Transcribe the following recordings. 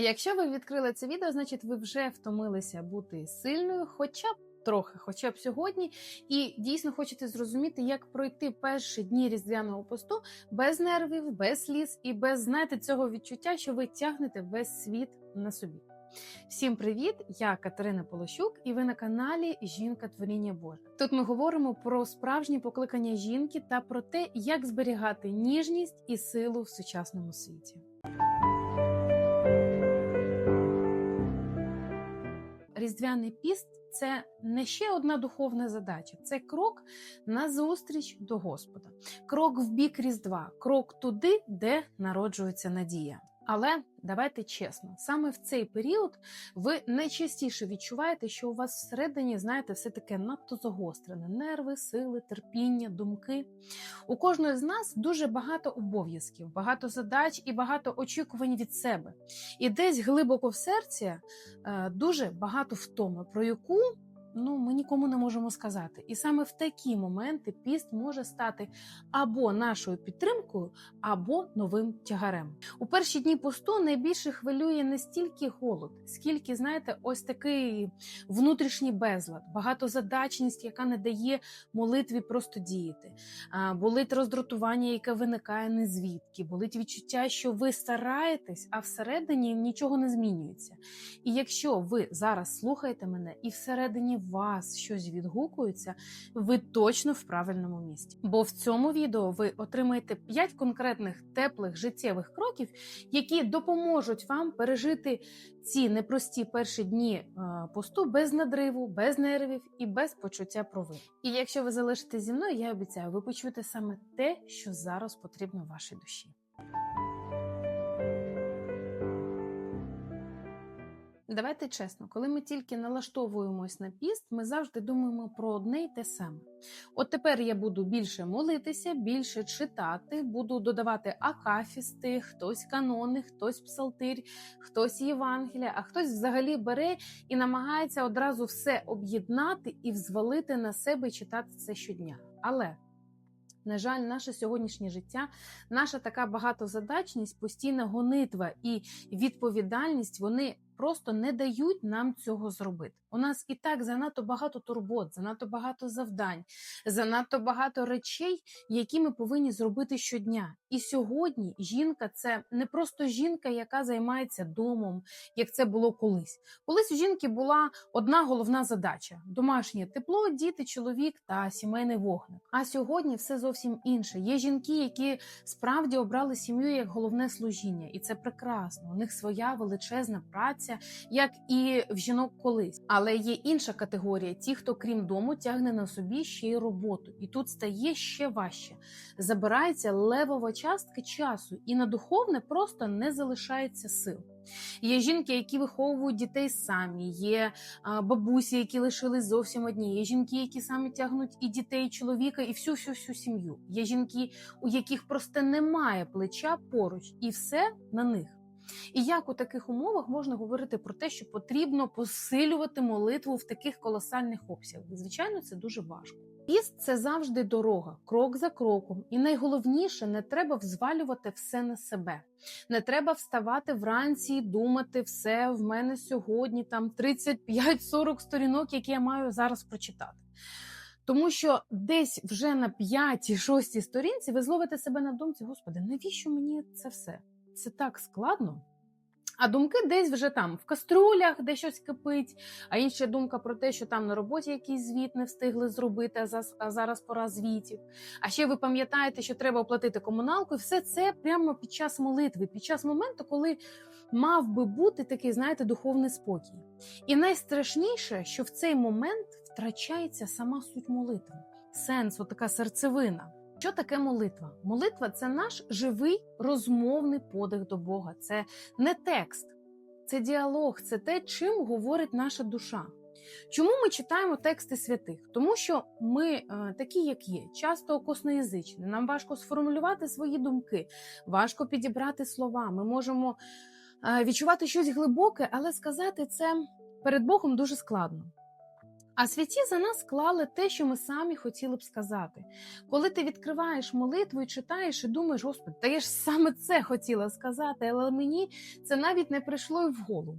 Якщо ви відкрили це відео, значить ви вже втомилися бути сильною, хоча б трохи, хоча б сьогодні, і дійсно хочете зрозуміти, як пройти перші дні різдвяного посту без нервів, без сліз і без знаєте, цього відчуття, що ви тягнете весь світ на собі. Всім привіт! Я Катерина Полощук, і ви на каналі Жінка Творіння Боже. Тут ми говоримо про справжнє покликання жінки та про те, як зберігати ніжність і силу в сучасному світі. Різдвяний піст це не ще одна духовна задача, це крок на зустріч до Господа, крок в бік Різдва, крок туди, де народжується надія. Але давайте чесно, саме в цей період ви найчастіше відчуваєте, що у вас всередині, знаєте, все таке надто загострене: нерви, сили, терпіння, думки. У кожної з нас дуже багато обов'язків, багато задач і багато очікувань від себе. І десь глибоко в серці е, дуже багато втоми, про яку ну ми нікому не можемо сказати. І саме в такі моменти піст може стати або нашою підтримкою, або новим тягарем. У перші дні посту найбільше хвилює не стільки голод, скільки, знаєте, ось такий внутрішній безлад, багатозадачність, яка не дає молитві просто діяти. Болить роздратування, яке виникає не звідки, болить відчуття, що ви стараєтесь, а всередині нічого не змінюється. І якщо ви зараз слухаєте мене і всередині вас щось відгукується, ви точно в правильному місці. Бо в цьому відео ви отримаєте 5 конкретних теплих життєвих кроків, які допоможуть вам пережити ці непрості перші дні е, посту без надриву, без нервів і без почуття провини. І якщо ви залишитесь зі мною, я обіцяю, ви почуєте саме те, що зараз потрібно вашій душі. Давайте чесно, коли ми тільки налаштовуємось на піст, ми завжди думаємо про одне й те саме. От тепер я буду більше молитися, більше читати, буду додавати акафісти, хтось канони, хтось псалтир, хтось Євангелія, а хтось взагалі бере і намагається одразу все об'єднати і взвалити на себе читати це щодня. Але на жаль, наше сьогоднішнє життя, наша така багатозадачність, постійна гонитва і відповідальність вони просто не дають нам цього зробити. У нас і так занадто багато турбот, занадто багато завдань, занадто багато речей, які ми повинні зробити щодня. І сьогодні жінка це не просто жінка, яка займається домом, як це було колись. Колись у жінки була одна головна задача: домашнє тепло, діти, чоловік та сімейний вогник. А сьогодні все зовсім інше. Є жінки, які справді обрали сім'ю як головне служіння, і це прекрасно. У них своя величезна праця, як і в жінок колись. Але є інша категорія: ті, хто крім дому тягне на собі ще й роботу, і тут стає ще важче. Забирається левова частка часу, і на духовне просто не залишається сил. Є жінки, які виховують дітей самі, є бабусі, які лишились зовсім одні. Є жінки, які самі тягнуть і дітей, і чоловіка, і всю всю всю сім'ю. Є жінки, у яких просто немає плеча поруч, і все на них. І як у таких умовах можна говорити про те, що потрібно посилювати молитву в таких колосальних обсягах? Звичайно, це дуже важко. Піст це завжди дорога, крок за кроком. І найголовніше не треба взвалювати все на себе. Не треба вставати вранці і думати все в мене сьогодні, там 35-40 сторінок, які я маю зараз прочитати. Тому що десь вже на п'ятій, шостій сторінці ви зловите себе на думці, господи, навіщо мені це все? Це так складно. А думки десь вже там в каструлях, де щось кипить. А інша думка про те, що там на роботі якийсь звіт не встигли зробити, а зараз пора звітів. А ще ви пам'ятаєте, що треба оплатити комуналку, і все це прямо під час молитви, під час моменту, коли мав би бути такий, знаєте, духовний спокій. І найстрашніше, що в цей момент втрачається сама суть молитви, сенс, така серцевина. Що таке молитва? Молитва це наш живий розмовний подих до Бога. Це не текст, це діалог, це те, чим говорить наша душа. Чому ми читаємо тексти святих? Тому що ми е, такі, як є, часто косноязичні, нам важко сформулювати свої думки, важко підібрати слова. Ми можемо е, відчувати щось глибоке, але сказати це перед Богом дуже складно. А святі за нас склали те, що ми самі хотіли б сказати. Коли ти відкриваєш молитву і читаєш, і думаєш, Господи, та я ж саме це хотіла сказати, але мені це навіть не прийшло й в голову.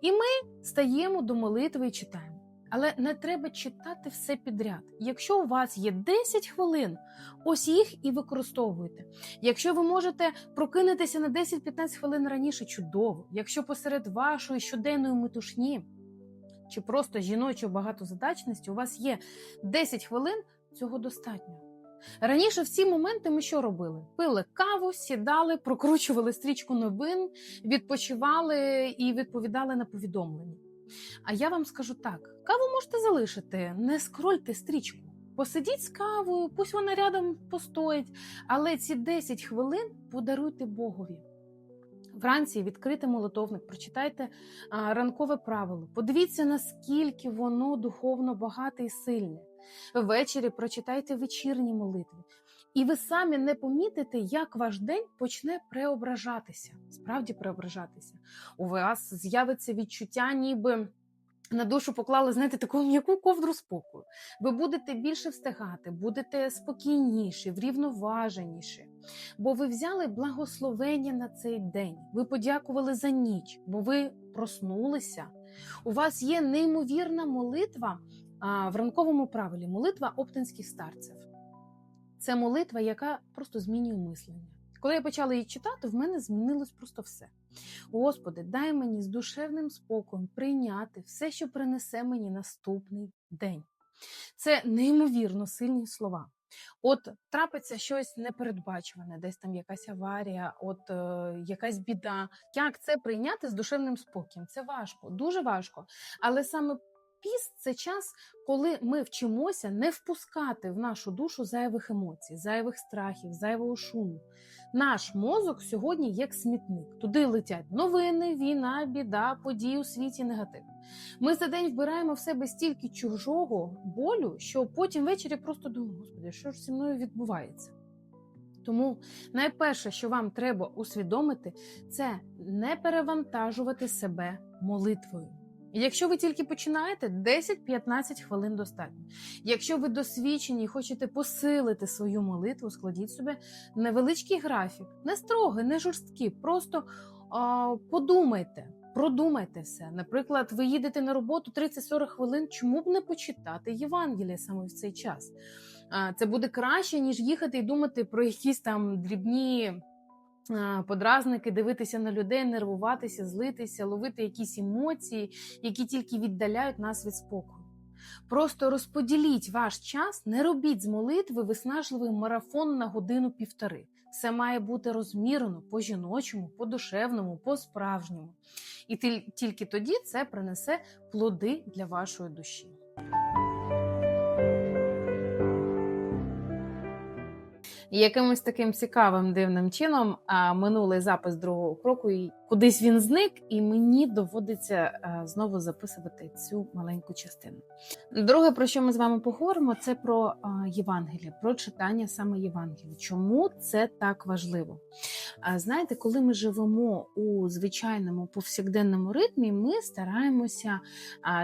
І ми стаємо до молитви і читаємо. Але не треба читати все підряд. Якщо у вас є 10 хвилин, ось їх і використовуйте. Якщо ви можете прокинутися на 10-15 хвилин раніше, чудово. Якщо посеред вашої щоденної метушні чи просто жіночої багатозадачності у вас є 10 хвилин, цього достатньо. Раніше в ці моменти ми що робили? Пили каву, сідали, прокручували стрічку новин, відпочивали і відповідали на повідомлення. А я вам скажу так: каву можете залишити, не скрольте стрічку. Посидіть з кавою, пусть вона рядом постоїть, але ці 10 хвилин подаруйте Богові. Вранці відкрите молитовник, прочитайте ранкове правило. Подивіться, наскільки воно духовно багате і сильне. Ввечері прочитайте вечірні молитви. І ви самі не помітите, як ваш день почне преображатися, справді преображатися. У вас з'явиться відчуття, ніби на душу поклали, знаєте, таку м'яку ковдру спокою. Ви будете більше встигати, будете спокійніші, врівноваженіші. Бо ви взяли благословення на цей день. Ви подякували за ніч, бо ви проснулися. У вас є неймовірна молитва а, в ранковому правилі молитва оптинських старців. Це молитва, яка просто змінює мислення. Коли я почала її читати, в мене змінилось просто все. Господи, дай мені з душевним спокоєм прийняти все, що принесе мені наступний день. Це неймовірно сильні слова. От трапиться щось непередбачуване, десь там якась аварія, от е, якась біда. Як це прийняти з душевним спокоєм? Це важко, дуже важко. Але саме піст це час, коли ми вчимося не впускати в нашу душу зайвих емоцій, зайвих страхів, зайвого шуму. Наш мозок сьогодні як смітник. Туди летять новини, війна, біда, події у світі, негатив. Ми за день вбираємо в себе стільки чужого болю, що потім ввечері просто думаємо, господи, що ж зі мною відбувається. Тому найперше, що вам треба усвідомити, це не перевантажувати себе молитвою. Якщо ви тільки починаєте, 10-15 хвилин достатньо. Якщо ви досвідчені і хочете посилити свою молитву, складіть собі невеличкий графік, не строгий, не жорсткий. Просто а, подумайте, продумайте все. Наприклад, ви їдете на роботу 30-40 хвилин. Чому б не почитати Євангелія саме в цей час? Це буде краще, ніж їхати і думати про якісь там дрібні подразники, дивитися на людей, нервуватися, злитися, ловити якісь емоції, які тільки віддаляють нас від спокою. Просто розподіліть ваш час, не робіть з молитви виснажливий марафон на годину півтори. Все має бути розмірено по-жіночому, по-душевному, по-справжньому. І тільки тоді це принесе плоди для вашої душі. Якимось таким цікавим дивним чином минулий запис другого кроку, кудись він зник, і мені доводиться знову записувати цю маленьку частину. Друге, про що ми з вами поговоримо, це про а, Євангеліє, про читання саме Євангелія. Чому це так важливо? Знаєте, коли ми живемо у звичайному повсякденному ритмі, ми стараємося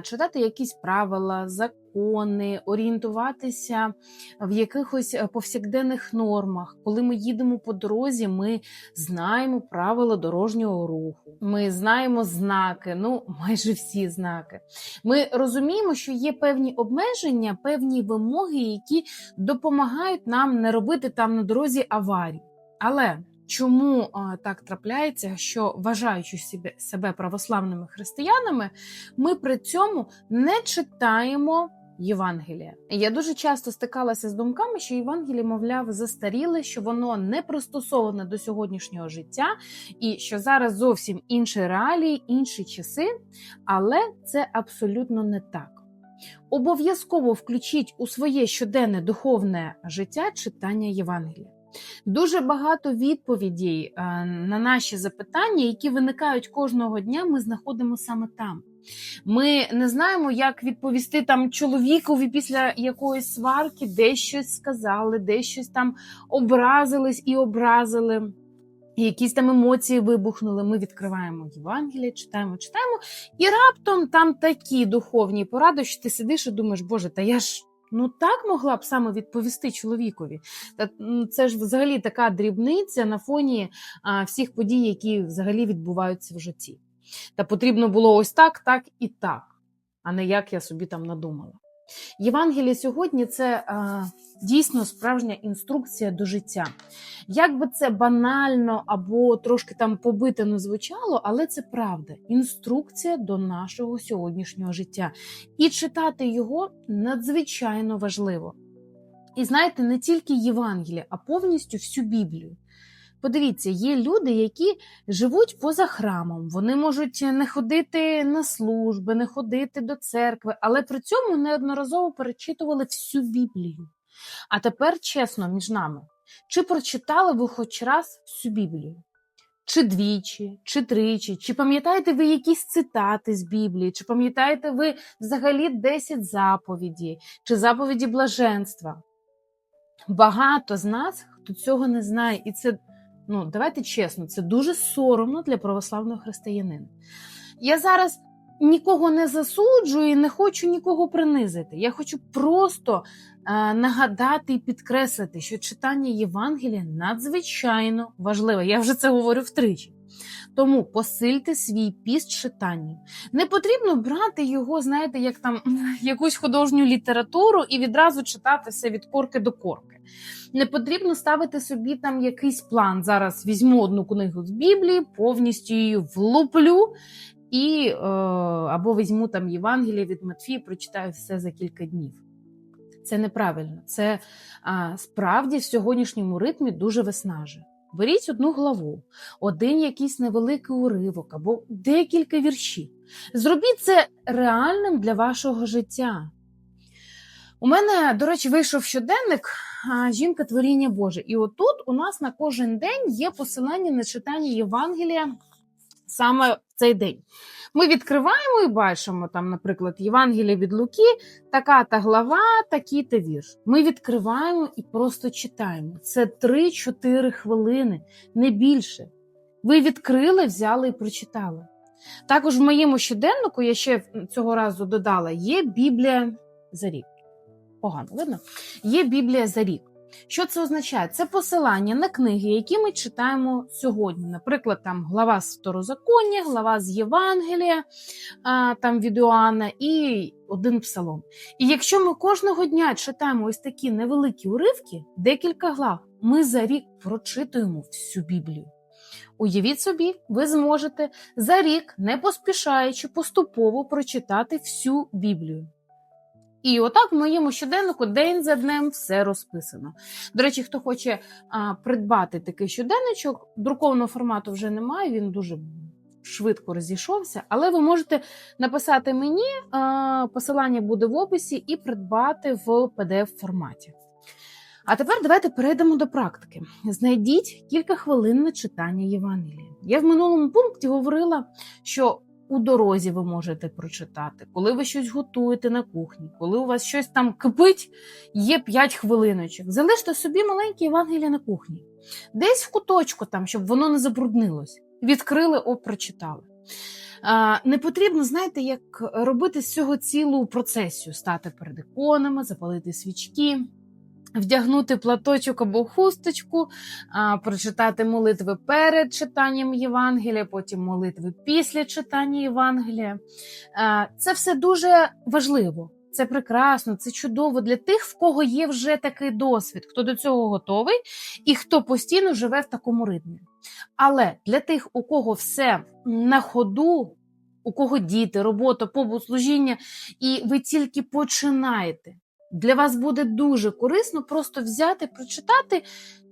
читати якісь правила, закони, орієнтуватися в якихось повсякденних нормах. Коли ми їдемо по дорозі, ми знаємо правила дорожнього руху. Ми знаємо знаки, ну майже всі знаки. Ми розуміємо, що є певні обмеження, певні вимоги, які допомагають нам не робити там на дорозі аварій. Але Чому так трапляється, що вважаючи себе православними християнами, ми при цьому не читаємо Євангелія? Я дуже часто стикалася з думками, що Євангеліє, мовляв, застаріле, що воно не пристосоване до сьогоднішнього життя, і що зараз зовсім інші реалії, інші часи, але це абсолютно не так. Обов'язково включіть у своє щоденне духовне життя читання Євангелія. Дуже багато відповідей е, на наші запитання, які виникають кожного дня, ми знаходимо саме там. Ми не знаємо, як відповісти там чоловікові після якоїсь сварки, де щось сказали, де щось там образились і образили. якісь там емоції вибухнули. Ми відкриваємо Євангеліє, читаємо, читаємо, і раптом там такі духовні поради, що ти сидиш і думаєш, Боже, та я ж ну так могла б саме відповісти чоловікові. Та це ж взагалі така дрібниця на фоні а, всіх подій, які взагалі відбуваються в житті. Та потрібно було ось так, так і так, а не як я собі там надумала. Євангеліє сьогодні це а, дійсно справжня інструкція до життя. Як би це банально або трошки там побито не звучало, але це правда. Інструкція до нашого сьогоднішнього життя. І читати його надзвичайно важливо. І знаєте, не тільки Євангеліє, а повністю всю Біблію. Подивіться, є люди, які живуть поза храмом, вони можуть не ходити на служби, не ходити до церкви, але при цьому неодноразово перечитували всю Біблію. А тепер чесно між нами, чи прочитали ви хоч раз всю Біблію? Чи двічі, чи тричі, чи пам'ятаєте ви якісь цитати з Біблії, чи пам'ятаєте ви взагалі 10 заповіді, чи заповіді блаженства? Багато з нас, хто цього не знає, і це, ну, давайте чесно, це дуже соромно для православного християнина. Я зараз нікого не засуджую і не хочу нікого принизити. Я хочу просто е, нагадати і підкреслити, що читання Євангелія надзвичайно важливе. Я вже це говорю втричі. Тому посильте свій піст читанням. Не потрібно брати його, знаєте, як там якусь художню літературу і відразу читати все від корки до корки. Не потрібно ставити собі там якийсь план. Зараз візьму одну книгу з Біблії, повністю її влуплю і е, або візьму там Євангеліє від Матфія, прочитаю все за кілька днів. Це неправильно. Це а, справді в сьогоднішньому ритмі дуже виснажує. Беріть одну главу, один якийсь невеликий уривок або декілька віршів. Зробіть це реальним для вашого життя. У мене, до речі, вийшов щоденник Жінка творіння Боже. І отут у нас на кожен день є посилання на читання Євангелія саме в цей день. Ми відкриваємо і бачимо там, наприклад, Євангелія від Луки, така та глава, такий та вірш. Ми відкриваємо і просто читаємо. Це 3-4 хвилини, не більше. Ви відкрили, взяли і прочитали. Також в моєму щоденнику я ще цього разу додала: є Біблія за рік. Погано видно? Є Біблія за рік. Що це означає? Це посилання на книги, які ми читаємо сьогодні. Наприклад, там глава з Второзаконня, глава з Євангелія, там від Іоанна і один псалом. І якщо ми кожного дня читаємо ось такі невеликі уривки, декілька глав, ми за рік прочитуємо всю Біблію. Уявіть собі, ви зможете за рік, не поспішаючи, поступово прочитати всю Біблію. І отак в моєму щоденнику день за днем все розписано. До речі, хто хоче а, придбати такий щоденничок, друкованого формату вже немає, він дуже швидко розійшовся, але ви можете написати мені, а, посилання буде в описі, і придбати в pdf форматі. А тепер давайте перейдемо до практики. Знайдіть кілька хвилин на читання Євангелія. Я в минулому пункті говорила, що у дорозі ви можете прочитати, коли ви щось готуєте на кухні, коли у вас щось там кипить, є 5 хвилиночок. Залиште собі маленьке Євангеліє на кухні, десь в куточку, там, щоб воно не забруднилось. Відкрили, о, прочитали. Не потрібно, знаєте, як робити з цього цілу процесію: стати перед іконами, запалити свічки. Вдягнути платочок або хусточку, а, прочитати молитви перед читанням Євангелія, потім молитви після читання Євангелія. А, Це все дуже важливо, це прекрасно, це чудово для тих, в кого є вже такий досвід, хто до цього готовий і хто постійно живе в такому ритмі. Але для тих, у кого все на ходу, у кого діти, робота, побут, служіння, і ви тільки починаєте. Для вас буде дуже корисно просто взяти, прочитати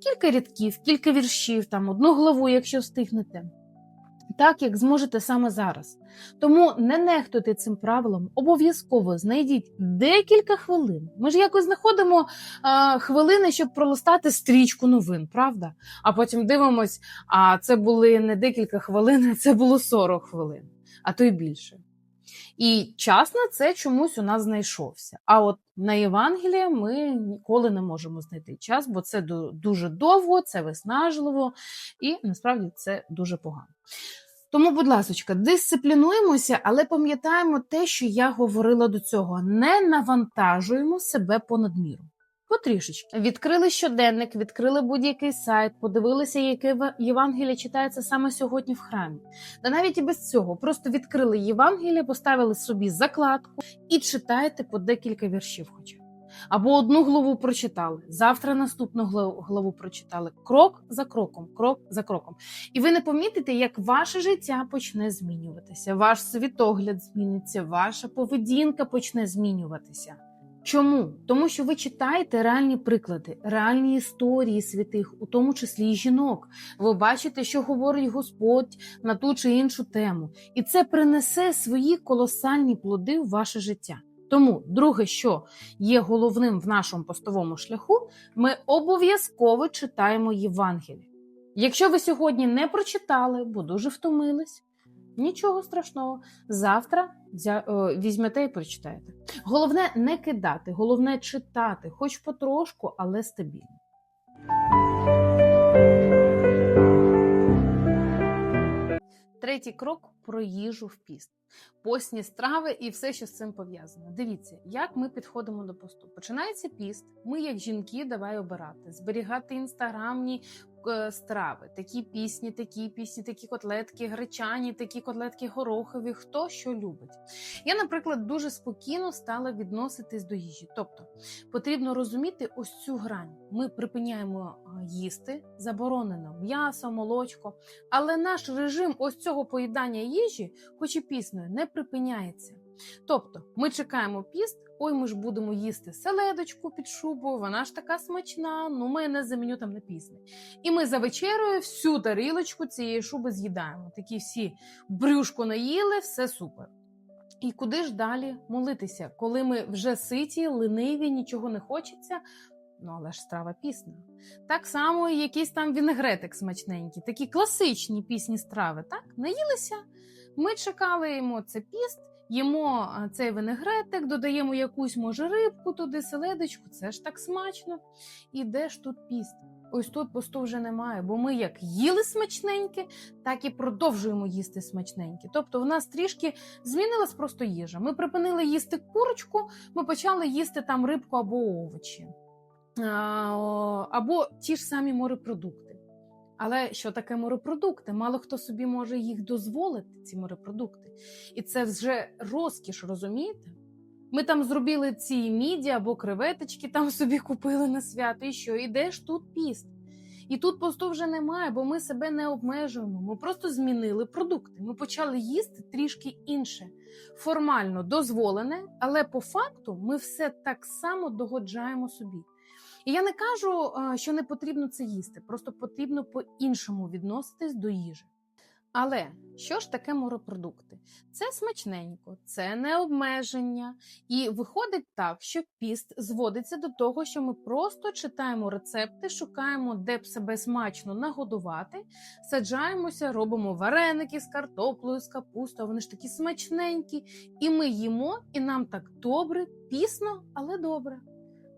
кілька рядків, кілька віршів, там одну главу, якщо встигнете, так як зможете саме зараз. Тому не нехтуйте цим правилом, обов'язково знайдіть декілька хвилин. Ми ж якось знаходимо а, хвилини, щоб пролистати стрічку новин, правда? А потім дивимось, а це були не декілька хвилин, а це було 40 хвилин, а то й більше. І час на це чомусь у нас знайшовся. А от На Євангелія ми ніколи не можемо знайти час, бо це дуже довго, це виснажливо і насправді це дуже погано. Тому, будь ласка, дисциплінуємося, але пам'ятаємо те, що я говорила до цього: не навантажуємо себе понад міру. Потрішечки. Відкрили щоденник, відкрили будь-який сайт, подивилися, яке Єва- Євангеліє читається саме сьогодні в храмі. Та навіть і без цього просто відкрили Євангеліє, поставили собі закладку і читаєте по декілька віршів хоча. Або одну главу прочитали, завтра наступну главу прочитали. Крок за кроком, крок за кроком. І ви не помітите, як ваше життя почне змінюватися, ваш світогляд зміниться, ваша поведінка почне змінюватися. Чому? Тому що ви читаєте реальні приклади, реальні історії святих, у тому числі і жінок. Ви бачите, що говорить Господь на ту чи іншу тему, і це принесе свої колосальні плоди в ваше життя. Тому, друге, що є головним в нашому постовому шляху, ми обов'язково читаємо Євангеліє. Якщо ви сьогодні не прочитали, бо дуже втомились, нічого страшного. Завтра візьмете і прочитаєте. Головне не кидати, головне читати, хоч потрошку, але стабільно. Третій крок про їжу в піст. Постні страви і все, що з цим пов'язано. Дивіться, як ми підходимо до посту. Починається піст. Ми, як жінки, давай обирати, зберігати інстаграмні е, страви, такі пісні, такі пісні, такі котлетки гречані, такі котлетки горохові. Хто що любить. Я, наприклад, дуже спокійно стала відноситись до їжі. Тобто потрібно розуміти ось цю грань. Ми припиняємо їсти, заборонено м'ясо, молочко, але наш режим ось цього поїдання їжі, хоч і пісною, не припиняється. Тобто, ми чекаємо піст, ой, ми ж будемо їсти селедочку під шубою, вона ж така смачна, ну ми не заміню там на пісни. І ми за вечерою всю тарілочку цієї шуби з'їдаємо. Такі всі брюшко наїли, все супер. І куди ж далі молитися, коли ми вже ситі, лениві, нічого не хочеться. Ну, але ж страва пісна. Так само і якийсь там вінегретик смачненький, такі класичні пісні страви. Так, наїлися. Ми чекали йому це піст, їмо цей винегретик, додаємо якусь, може, рибку туди, селедочку. Це ж так смачно. І де ж тут піст? Ось тут посту вже немає, бо ми як їли смачненьке, так і продовжуємо їсти смачненьке. Тобто в нас трішки змінилась просто їжа. Ми припинили їсти курочку, ми почали їсти там рибку або овочі, або ті ж самі морепродукти. Але що таке морепродукти? Мало хто собі може їх дозволити, ці морепродукти. І це вже розкіш, розумієте? Ми там зробили ці міді або креветочки, там собі купили на свято. І що? І де ж тут піст? І тут посту вже немає, бо ми себе не обмежуємо. Ми просто змінили продукти. Ми почали їсти трішки інше, формально дозволене, але по факту ми все так само догоджаємо собі. І я не кажу, е, що не потрібно це їсти, просто потрібно по-іншому відноситись до їжі. Але що ж таке морепродукти? Це смачненько, це не обмеження. І виходить так, що піст зводиться до того, що ми просто читаємо рецепти, шукаємо, де б себе смачно нагодувати, саджаємося, робимо вареники з картоплею, з капустою. Вони ж такі смачненькі. І ми їмо, і нам так добре, пісно, але добре.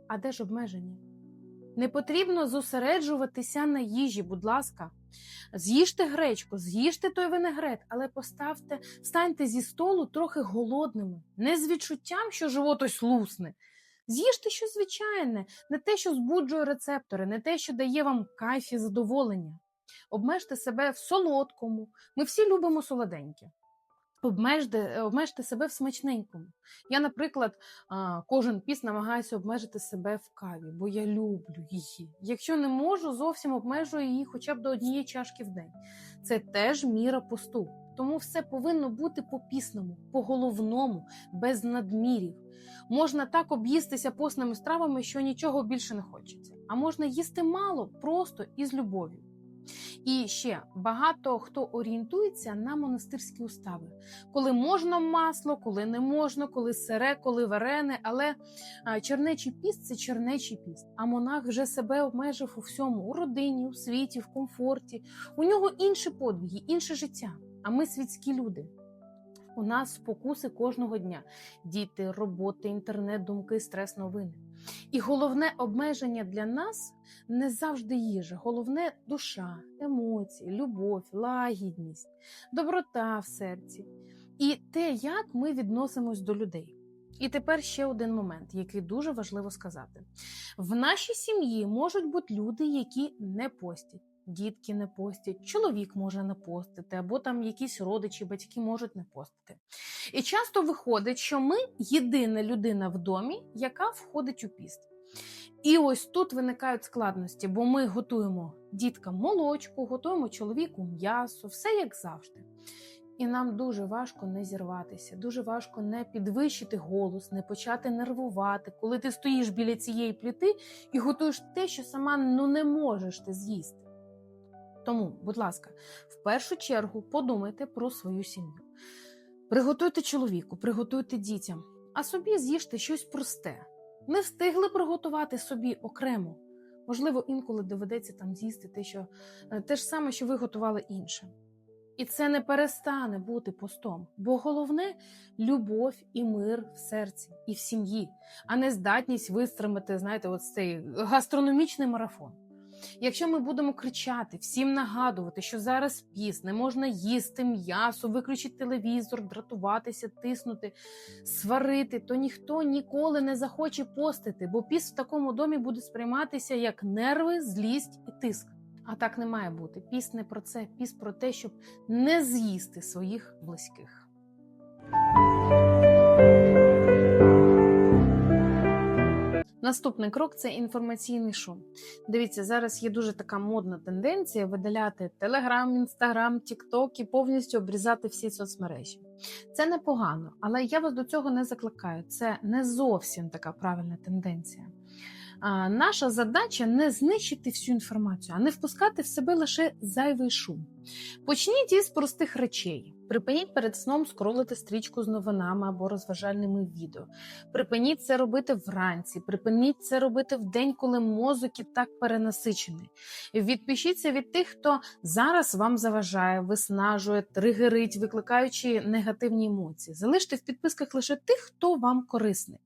А де ж обмеження? Не потрібно зосереджуватися на їжі, будь ласка. З'їжте гречку, з'їжте той винегрет, але поставте, встаньте зі столу трохи голодними, не з відчуттям, що живот ось лусне. З'їжте щось звичайне, не те, що збуджує рецептори, не те, що дає вам кайф і задоволення. Обмежте себе в солодкому. Ми всі любимо солоденьке. Обмежте, обмежте себе в смачненькому. Я, наприклад, кожен піс намагаюся обмежити себе в каві, бо я люблю її. Якщо не можу, зовсім обмежую її хоча б до однієї чашки в день. Це теж міра посту. Тому все повинно бути по пісному, по головному, без надмірів. Можна так об'їстися постними стравами, що нічого більше не хочеться. А можна їсти мало, просто і з любов'ю. І ще багато хто орієнтується на монастирські устави, коли можна масло, коли не можна, коли сире, коли варене. Але чернечий піст це чернечий піст. А монах вже себе обмежив у всьому у родині, у світі, в комфорті. У нього інші подвиги, інше життя. А ми світські люди. У нас спокуси кожного дня: діти, роботи, інтернет, думки, стрес, новини. І головне обмеження для нас не завжди їжа, головне душа, емоції, любов, лагідність, доброта в серці і те, як ми відносимось до людей. І тепер ще один момент, який дуже важливо сказати: в нашій сім'ї можуть бути люди, які не постять. Дітки не постять, чоловік може не постити, або там якісь родичі, батьки можуть не постити. І часто виходить, що ми єдина людина в домі, яка входить у піст. І ось тут виникають складності, бо ми готуємо діткам молочку, готуємо чоловіку м'ясо, все як завжди. І нам дуже важко не зірватися, дуже важко не підвищити голос, не почати нервувати, коли ти стоїш біля цієї пліти і готуєш те, що сама ну не можеш ти з'їсти. Тому, будь ласка, в першу чергу подумайте про свою сім'ю. Приготуйте чоловіку, приготуйте дітям, а собі з'їжте щось просте. Не встигли приготувати собі окремо. Можливо, інколи доведеться там з'їсти те, що е, те ж саме, що ви готували іншим. І це не перестане бути постом, бо головне любов і мир в серці і в сім'ї, а не здатність вистримати, знаєте, от цей гастрономічний марафон. Якщо ми будемо кричати, всім нагадувати, що зараз піс, не можна їсти м'ясо, виключити телевізор, дратуватися, тиснути, сварити, то ніхто ніколи не захоче постити, бо піс в такому домі буде сприйматися як нерви, злість і тиск. А так не має бути. Піс не про це, піс про те, щоб не з'їсти своїх близьких. Наступний крок це інформаційний шум. Дивіться, зараз є дуже така модна тенденція видаляти Телеграм, Інстаграм, Тікток і повністю обрізати всі соцмережі. Це непогано, але я вас до цього не закликаю. Це не зовсім така правильна тенденція. Наша задача не знищити всю інформацію, а не впускати в себе лише зайвий шум. Почніть із простих речей. Припиніть перед сном скролити стрічку з новинами або розважальними відео. Припиніть це робити вранці, припиніть це робити в день, коли мозок і так перенасичений. Відпишіться від тих, хто зараз вам заважає, виснажує, тригерить, викликаючи негативні емоції. Залиште в підписках лише тих, хто вам корисний.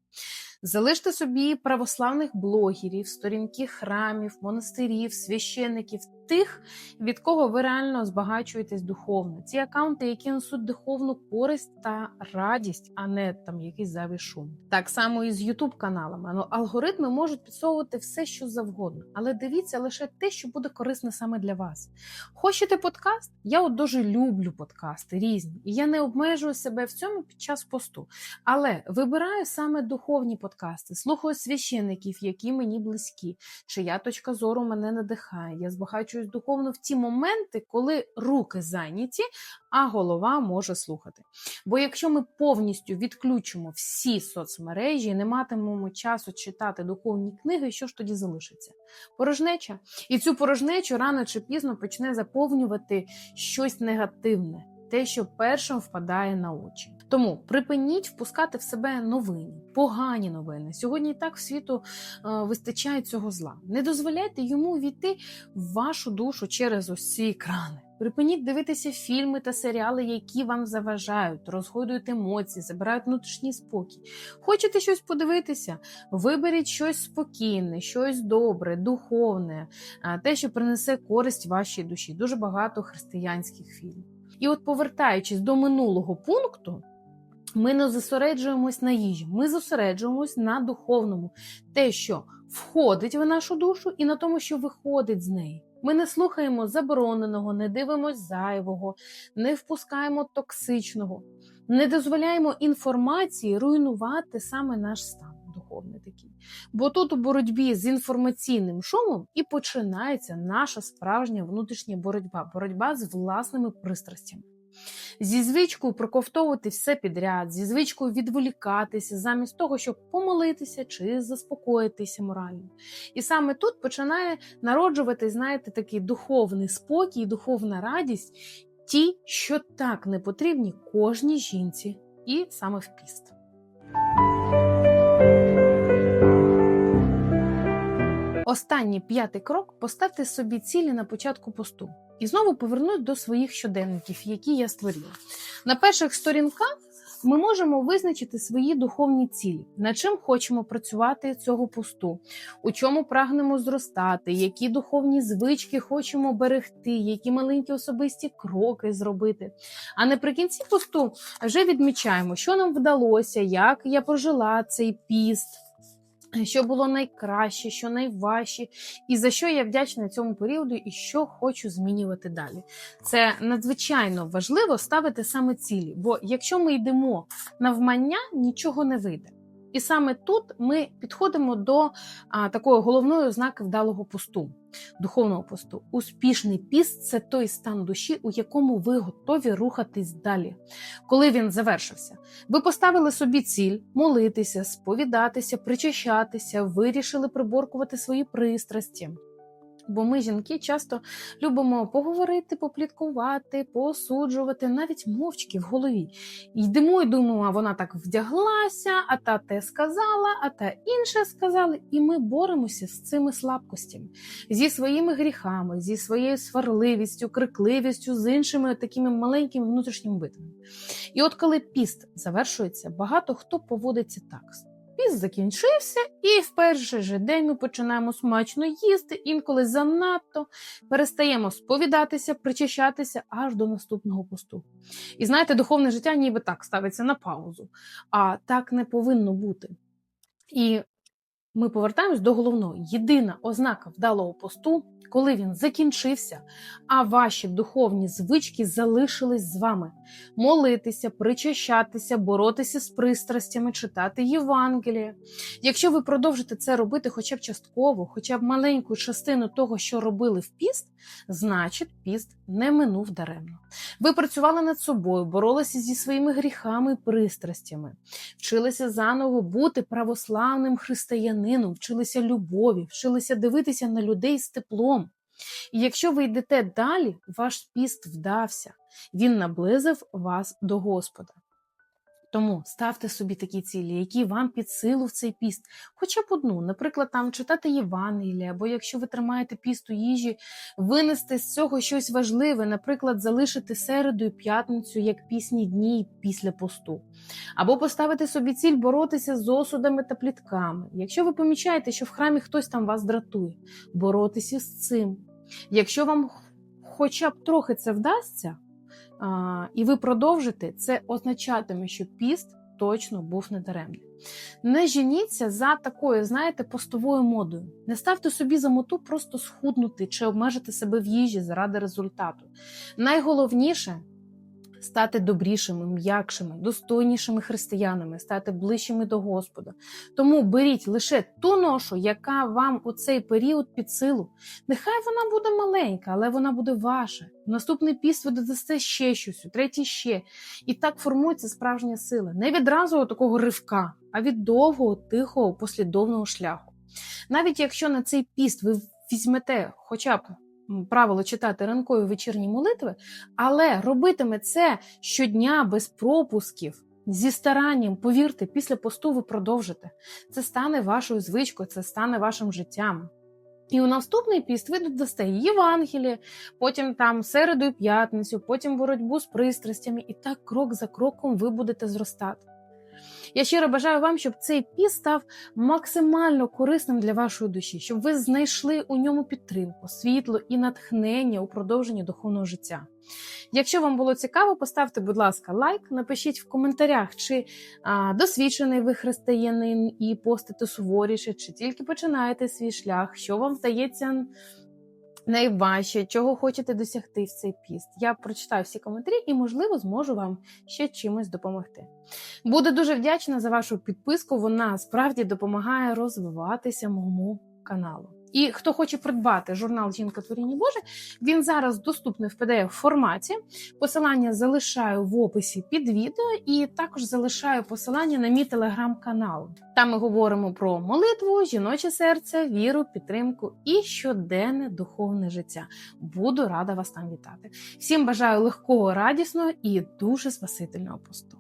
Залиште собі православних блогерів, сторінки храмів, монастирів, священиків, тих, від кого ви реально збагачуєтесь духовно. Ці акаунти, які несуть духовну користь та радість, а не там якийсь зайвий шум. Так само і з Ютуб каналами. Ну, алгоритми можуть підсовувати все, що завгодно, але дивіться лише те, що буде корисне саме для вас. Хочете подкаст? Я от дуже люблю подкасти різні, і я не обмежую себе в цьому під час посту. Але вибираю саме духовні подкасти, слухаю священиків, які мені близькі, чия точка зору мене надихає. Я збагачуюсь духовно в ті моменти, коли руки зайняті, а голова може слухати. Бо якщо ми повністю відключимо всі соцмережі, не матимемо часу читати духовні книги, що ж тоді залишиться? Порожнеча. І цю порожнечу рано чи пізно почне заповнювати щось негативне, те, що першим впадає на очі. Тому припиніть впускати в себе новини, погані новини. Сьогодні і так в світу е, вистачає цього зла. Не дозволяйте йому війти в вашу душу через ці екрани. Припиніть дивитися фільми та серіали, які вам заважають, розгойдують емоції, забирають внутрішній спокій. Хочете щось подивитися? Виберіть щось спокійне, щось добре, духовне, те, що принесе користь вашій душі. Дуже багато християнських фільмів. І от, повертаючись до минулого пункту, ми не зосереджуємось на їжі, ми зосереджуємось на духовному, те, що входить в нашу душу, і на тому, що виходить з неї. Ми не слухаємо забороненого, не дивимось зайвого, не впускаємо токсичного, не дозволяємо інформації руйнувати саме наш стан духовний такий. Бо тут у боротьбі з інформаційним шумом і починається наша справжня внутрішня боротьба, боротьба з власними пристрастями. Зі звичкою проковтовувати все підряд, зі звичкою відволікатися, замість того, щоб помолитися чи заспокоїтися морально. І саме тут починає народжувати, знаєте, такий духовний спокій, духовна радість, ті, що так не потрібні кожній жінці, і саме в піст. Останній п'ятий крок поставте собі цілі на початку посту. І знову повернусь до своїх щоденників, які я створила. На перших сторінках ми можемо визначити свої духовні цілі, над чим хочемо працювати цього посту, у чому прагнемо зростати, які духовні звички хочемо берегти, які маленькі особисті кроки зробити. А наприкінці посту вже відмічаємо, що нам вдалося, як я прожила цей піст. Що було найкраще, що найважче, і за що я вдячна цьому періоду, і що хочу змінювати далі. Це надзвичайно важливо ставити саме цілі, бо якщо ми йдемо навмання, нічого не вийде. І саме тут ми підходимо до а, такої головної ознаки вдалого посту, духовного посту. Успішний піст це той стан душі, у якому ви готові рухатись далі. Коли він завершився, ви поставили собі ціль молитися, сповідатися, причащатися, вирішили приборкувати свої пристрасті. Бо ми, жінки, часто любимо поговорити, попліткувати, посуджувати, навіть мовчки в голові. Йдемо і думаємо, а вона так вдяглася, а та те сказала, а та інше сказала. І ми боремося з цими слабкостями, зі своїми гріхами, зі своєю сварливістю, крикливістю, з іншими такими маленькими внутрішніми битвами. І от коли піст завершується, багато хто поводиться так. Піст закінчився, і в перший же день ми починаємо смачно їсти, інколи занадто перестаємо сповідатися, причащатися аж до наступного посту. І знаєте, духовне життя ніби так ставиться на паузу, а так не повинно бути. І ми повертаємось до головного. Єдина ознака вдалого посту, коли він закінчився, а ваші духовні звички залишились з вами: молитися, причащатися, боротися з пристрастями, читати Євангеліє. Якщо ви продовжите це робити хоча б частково, хоча б маленьку частину того, що робили в піст, значить піст не минув даремно. Ви працювали над собою, боролися зі своїми гріхами і пристрастями, вчилися заново бути православним християнином, вчилися любові, вчилися дивитися на людей з теплом. І якщо ви йдете далі, ваш піст вдався, він наблизив вас до Господа. Тому ставте собі такі цілі, які вам під силу в цей піст, хоча б одну, наприклад, там читати Євангелія, або якщо ви тримаєте піст у їжі, винести з цього щось важливе, наприклад, залишити середу і п'ятницю як пісні дні після посту, або поставити собі ціль боротися з осудами та плітками. Якщо ви помічаєте, що в храмі хтось там вас дратує, боротися з цим. Якщо вам хоча б трохи це вдасться, і ви продовжите, це означатиме, що піст точно був недаремний. Не женіться за такою, знаєте, постовою модою. Не ставте собі за мету просто схуднути чи обмежити себе в їжі заради результату. Найголовніше стати добрішими, м'якшими, достойнішими християнами, стати ближчими до Господа. Тому беріть лише ту ношу, яка вам у цей період під силу. Нехай вона буде маленька, але вона буде ваша. В наступний піст ви додасте ще щось, у третій ще. І так формується справжня сила. Не відразу такого ривка, а від довгого, тихого, послідовного шляху. Навіть якщо на цей піст ви візьмете хоча б правило читати ранкові вечірні молитви, але робитиме це щодня без пропусків. Зі старанням, повірте, після посту ви продовжите. Це стане вашою звичкою, це стане вашим життям. І у наступний піст ви додасте Євангеліє, потім там середу і п'ятницю, потім боротьбу з пристрастями, і так крок за кроком ви будете зростати. Я щиро бажаю вам, щоб цей піст став максимально корисним для вашої душі, щоб ви знайшли у ньому підтримку, світло і натхнення у продовженні духовного життя. Якщо вам було цікаво, поставте, будь ласка, лайк, напишіть в коментарях, чи а, досвідчений ви християнин і постите суворіше, чи тільки починаєте свій шлях, що вам здається найважче, чого хочете досягти в цей піст. Я прочитаю всі коментарі і, можливо, зможу вам ще чимось допомогти. Буду дуже вдячна за вашу підписку. Вона справді допомагає розвиватися моєму каналу. І хто хоче придбати журнал Жінка Творіння Боже, він зараз доступний в pdf форматі. Посилання залишаю в описі під відео, і також залишаю посилання на мій телеграм-канал. Там ми говоримо про молитву, жіноче серце, віру, підтримку і щоденне духовне життя. Буду рада вас там вітати. Всім бажаю легкого, радісного і дуже спасительного посту.